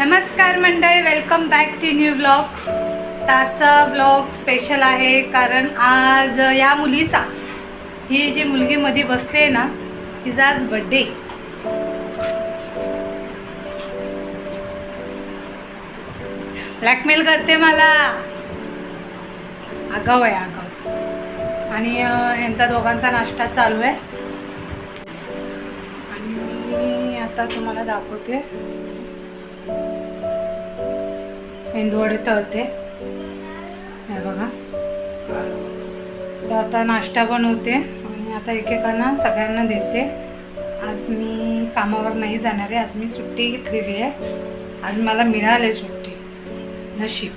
नमस्कार मंडळी welcome back to new blog त्याचा ब्लॉग स्पेशल आहे कारण आज या मुलीचा ही जी मुलगी मध्ये बसली आहे ना तिचा आज बड्डे ब्लॅकमेल करते मला. आगाव आहे आगाव. आणि यांचा दोघांचा नाश्ता चालू आहे. आणि मी आता तुम्हाला दाखवते. मेंदूवडे तळते. हे बघा. तर आता नाश्ता बनवते आणि आता एकेकांना सगळ्यांना देते. आज मी कामावर नाही जाणार आहे आज मी सुट्टी घेतलेली आहे. आज मला मिळाले सुट्टी नशीब.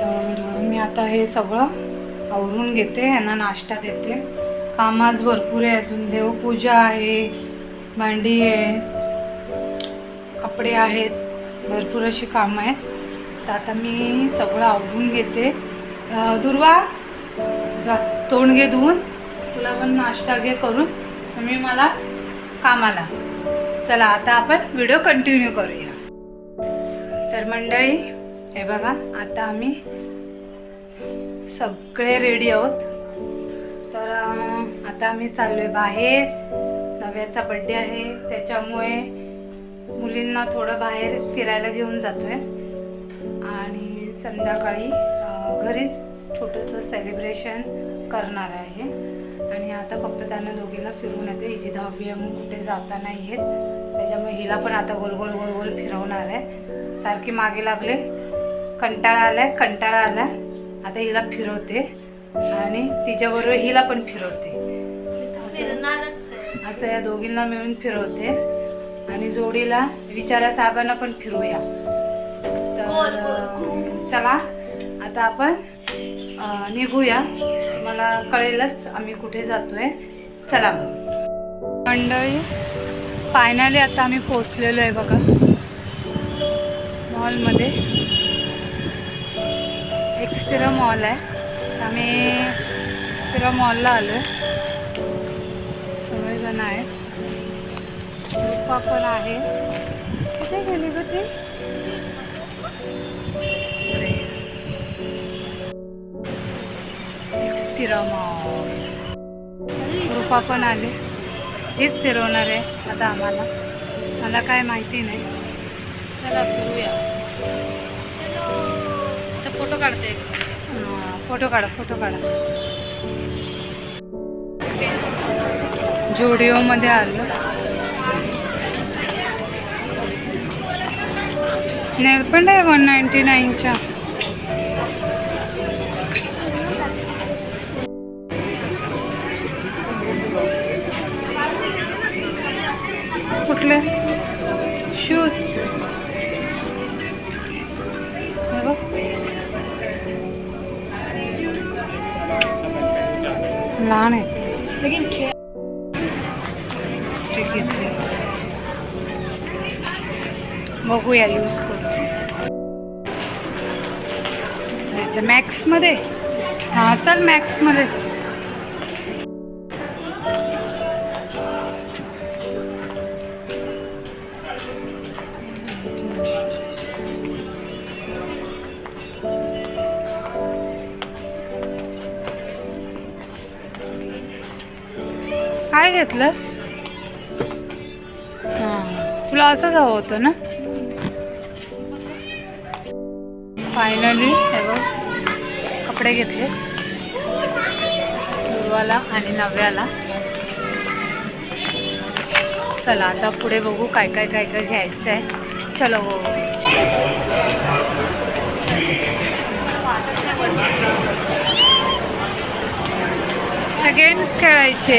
तर मी आता हे सगळं आवरून घेते यांना नाश्ता देते. काम आज भरपूर आहे अजून. देवपूजा आहे भांडी आहे कपडे आहेत. भरपूर अशी कामं आहेत. तर आता मी सगळं आवरून घेते. दुर्वा जा तोंड घे धुवून. तुला पण नाश्ता घे करून. तुम्ही मी मला कामाला. चला आता आपण व्हिडिओ कंटिन्यू करूया. तर मंडळी हे बघा आता आम्ही सगळे रेडी आहोत. तर आता आम्ही चाललो आहे बाहेर. नव्याचा बड्डे आहे. त्याच्यामुळे मुलींना थोडं बाहेर फिरायला घेऊन जातो आहे संध्याकाळी घरीच छोटंसं सेलिब्रेशन करणार आहे. आणि आता फक्त त्यांना दोघीला फिरून येते. हिची दहावी आहे म्हणून कुठे जाता नाही येत. त्याच्यामुळे हिला पण आता गोल गोल गोल गोल फिरवणार आहे. सारखी मागे लागले. कंटाळा आलाय कंटाळा आलाय. आता हिला फिरवते. आणि तिच्याबरोबर हिला पण फिरवते. असं- असं या दोघींना मिळून फिरवते. आणि जोडीला विचारा साहेबांना पण फिरूया. तर चला आता आपण निघूया. तुम्हाला कळेलच आम्ही कुठे जातोय. चला मंडळी फायनली आता आम्ही पोचलेलो आहे बघा. मॉलमध्ये एक्सपिरा मॉल आहे. आम्ही एक्सपिरा मॉलला आलो आहे सगळेजण आहेत. पण आहे. कुठे गेली ग ती? मॉल रुपा पण आली. हीच फिरवणार आहे आता आम्हाला. मला काय माहिती नाही. चला फिरूया. तर फोटो काढते. हा, फोटो काढा फोटो काढा. जोडिओमध्ये आलो. नेलपेंड आहे वन नाईन्टी नाईनच्या शूज लहान आहेत लिपस्टिक घेतली बघूया यूज करू. जायचं मॅक्समध्ये हां चल मॅक्समध्ये काय घेतलंस? हां तुला असंच हवं होतं ना? फायनली हे बघ कपडे घेतले. दुर्वाला आणि नव्याला चला आता पुढे बघू काय काय काय काय घ्यायचं आहे चलो हो गेम्स खेळायचे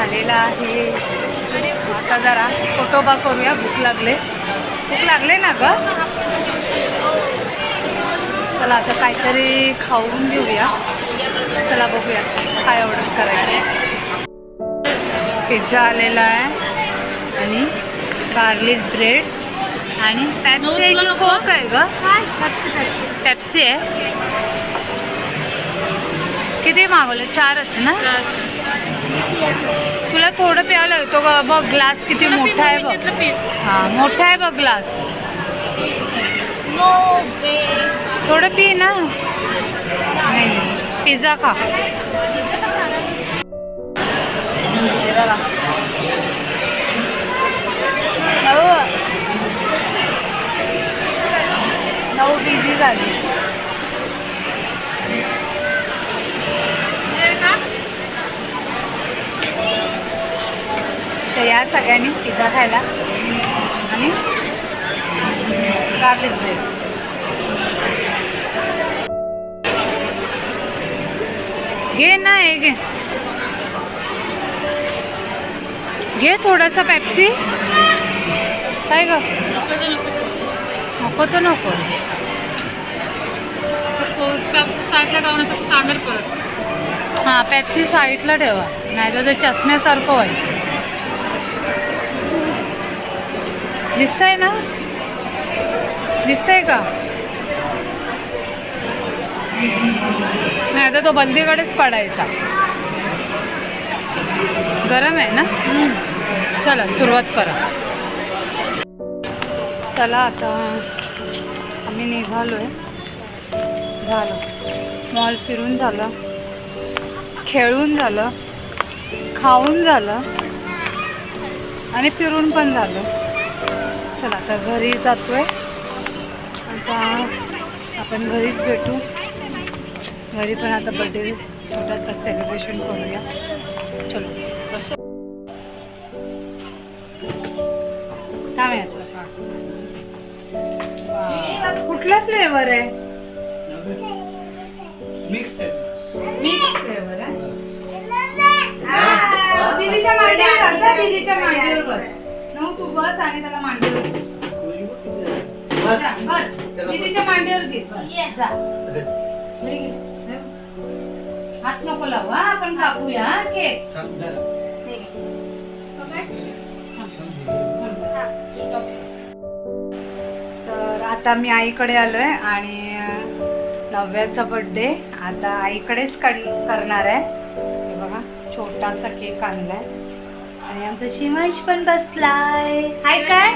आलेला आहे. आता जरा फोटोबा करूया भूक लागले. भूक लागले ना ग? चला आता काहीतरी खाऊन घेऊया. चला बघूया काय ऑर्डर करायचं. पिझ्झा आलेला आहे आणि गार्लिक ब्रेड आणि पॅप्सी कोक आहे ग? पेप्सी आहे. किती मागवले? चारच ना? तुला थोडं प्यायला येतो ग बघ ग्लास किती मोठा आहे बघ. हा मोठा आहे बघ ग्लास. थोडं पी ना. पिझ्झा खा. नऊ. बिझी झाली. तर या सगळ्यांनी पिझ्झा खायला. आणि गार्लिक ब्रेड घे ना हे घे. घे थोडासा पेप्सी काय ग? नको तर नको. हां पेप्सी साईडला ठेवा नाही तर ते चष्म्यासारखं व्हायचं. दिसतंय ना? दिसतंय का? नाही तर तो बंदीकडेच पडायचा. गरम आहे ना. चला सुरुवात करा. चला आता आम्ही निघालो आहे झालं. मॉल फिरून झालं. खेळून झालं. खाऊन झालं. आणि फिरून पण झालं. चला आता घरी जातोय. आता आपण घरीच भेटू. घरी पण आता बड्डे छोटासा सेलिब्रेशन करूया. चलो. काय मिळालं कुठला फ्लेवर आहे? मिक्स फ्लेवर आहे दीदीच्या मांडीवर बस दीदीच्या मांडीवर बस. नऊ तू बस आणि त्याला मांडीवर घे. जा, बस दीदीच्या मांडीवर घे बस. जा हे घे. हे. हात नको लावू हा आपण कापूया हा केक हे घे. Stop. तर आता मी आईकडे आलोय आणि नव्याचा बर्थडे आता आईकडेच कर- करणार आहे हे बघा छोटासा केक आणलाय आणि आमचा शिवांश पण बसलाय. हाय काय?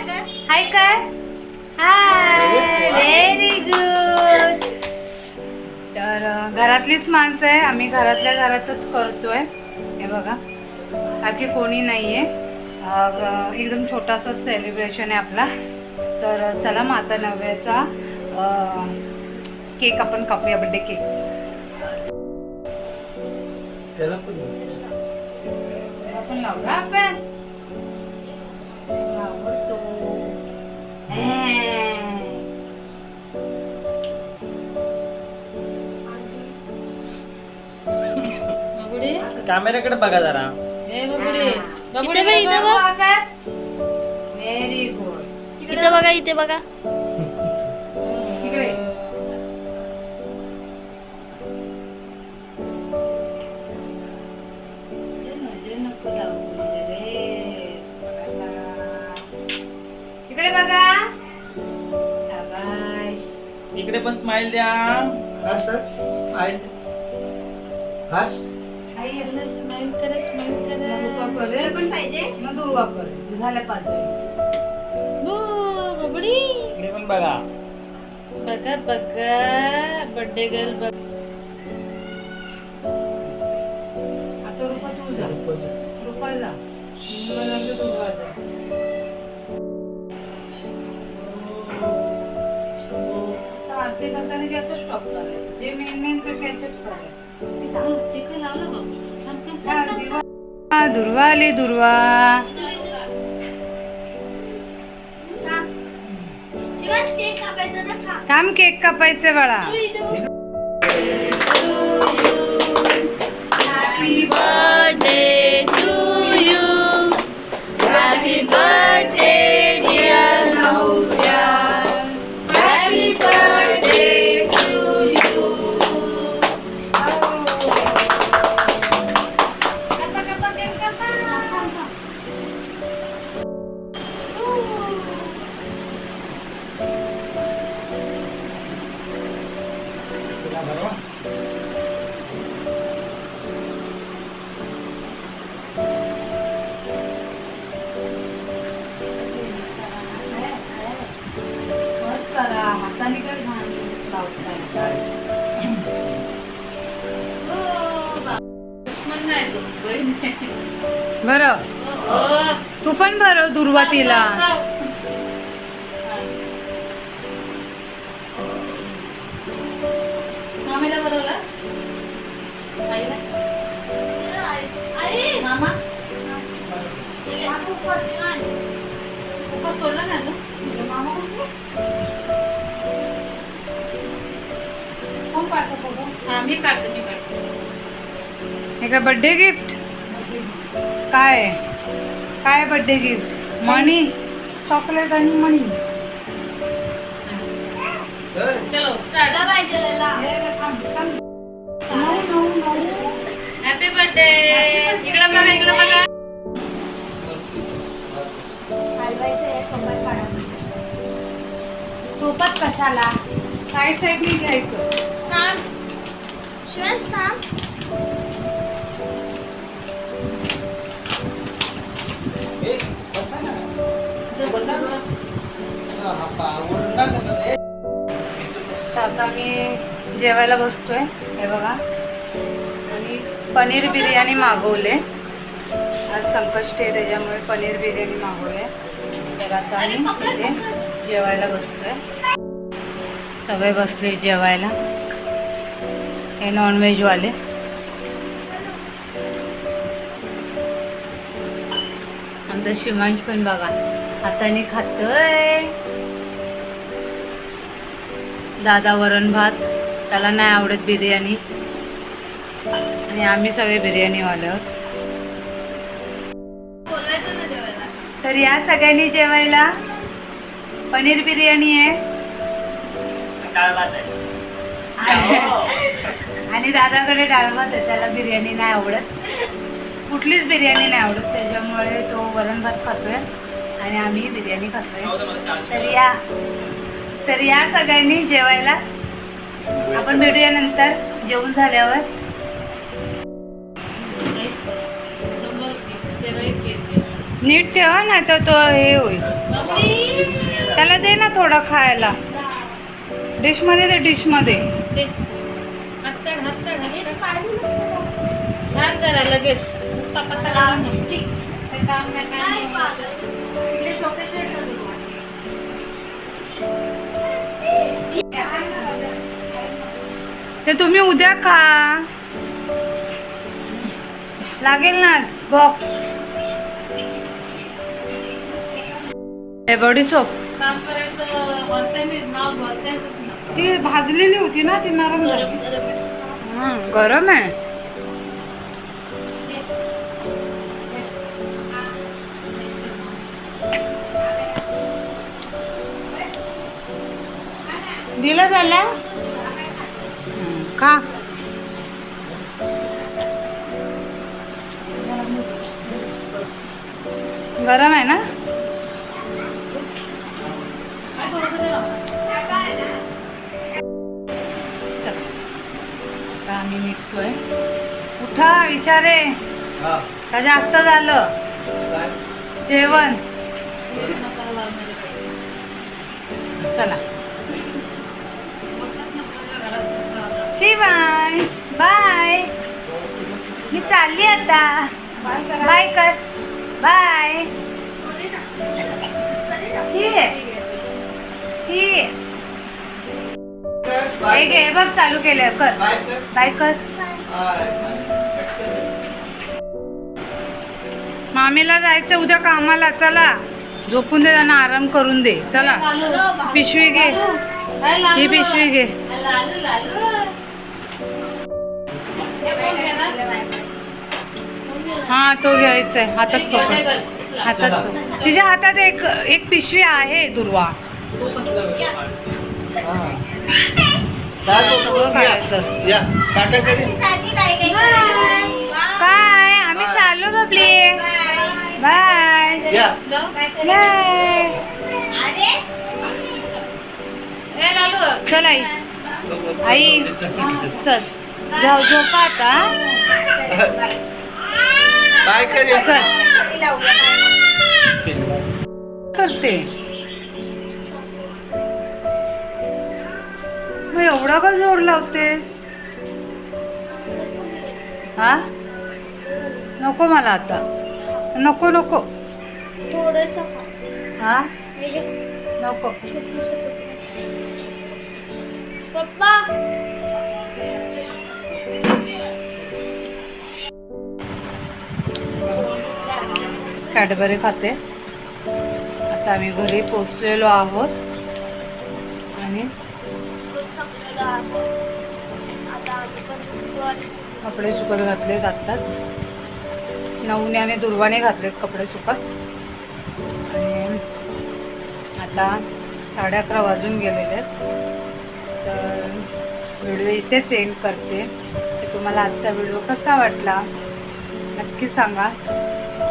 हाय काय? हाय व्हेरी गुड तर घरातलीच माणसं आहे. आम्ही घरातल्या घरातच करतोय. हे बघा. बाकी कोणी नाही आहे एकदम छोटासा सेलिब्रेशन आहे आपला. तर चला माता नव्याचा अं, केक आपण कापूया बड्डे केक त्याला पण आपण. आपण आवडतो कॅमेऱ्याकडे बघा जरा. इथे बघ इथे बघ व्हेरी गुड इथे बघा इथे बघा. इकडे पण स्माइल द्या. हस हस. स्माइल हस. आई याला स्माइल करा स्माइल करा. दुर्वा करेल पण पाहिजे. मग दुर्वा करेल झाल्या पाच बबडी. इकडे पण बघा. बघा बघा. बर्थडे गर्ल बघ. आता रुपा तू जा. रुपा जा. ते करताना याचं स्टॉप करायचं जे मेन मेन ते कॅचअप करायचं दुर्वा आली दुर्वा. थांब केक कापायचं बाळा. Happy birthday to you happy का हा मी काढते मी काढते. हे काय बर्थडे गिफ्ट काय? काय बर्थडे गिफ्ट मणी चॉकलेट आणि मणी चलो स्टार्ट हॅपी बर्थडे इकडे बघा इकडे बघा. सोबत कशाला? साईड साईडने घ्यायचं. ए, बसा ना. तर, आता मी जेवायला बसतोय हे बघा. आणि पनीर बिर्याणी मागवले. आज संकष्ट आहे त्याच्यामुळे पनीर बिर्याणी मागवले तर आता आम्ही इथे जेवायला बसतोय. सगळे बसले जेवायला. हे नॉनव्हेजवाले आमचा शिवांश पण बघा. हाताने खातोय. दादा वरण भात त्याला नाही आवडत बिर्याणी. आणि आम्ही सगळे बिर्याणीवाले आहोत. तर या सगळ्यांनी जेवायला. पनीर बिर्याणी आहे. डाळ भात आहे. आणि दादाकडे डाळ भात आहे त्याला बिर्याणी नाही आवडत. कुठलीच बिर्याणी नाही आवडत त्याच्यामुळे तो वरण भात खातोय आणि आम्ही बिर्याणी खातोय. तर या. तर या सगळ्यांनी जेवायला. आपण भेटूया नंतर जेवण झाल्यावर. नीट ठेवा नाही तर तो हे होईल. त्याला दे ना थोडं खायला. डिशमध्ये दे डिशमध्ये लगेच ते तुम्ही उद्या खा. लागेल नाच बॉक्स बॉडी सोप. ती भाजलेली होती ना ती नरम झाली. गरम आहे. दिलं झालं? खा गरम आहे ना. चला आम्ही निघतोय उठा विचारे हा. का जास्त झालं? जेवण. चला बोलतात ना सगळं घरात सुद्धा. शिवांश बाय मी चालली आता. बाय कर. बाय हे घे बघ चालू केलं कर. बाय कर. मामीला जायचं उद्या कामाला चला. झोपून दे त्यांना आराम करून दे. चला. पिशवी घे? ही पिशवी घे. हा तो घ्यायचा आहे हातात पकड. हातात तिच्या हातात एक एक पिशवी आहे दुर्वा. हा. सगळं काढायचं. असतं. काय? आम्ही चाललो बबली बाय. बाय ए, लालू. चल आई. आई चल. जाऊ झोपा आता. काय करेल? करते. मग एवढा का जोर लावतेस? हा? नको मला आता. नको नको. थोडस हा? नको. पप्पा! कॅडबरी खाते. आता आम्ही घरी पोचलेलो आहोत. आणि कपडे सुकत घातलेत आत्ताच. नवने आणि दुर्वाने घातलेत कपडे सुकत. आणि आता साडे अकरा वाजून गेलेले आहेत. तर व्हिडिओ इथेच एंड करते. तर तुम्हाला आजचा व्हिडिओ कसा वाटला नक्की सांगा.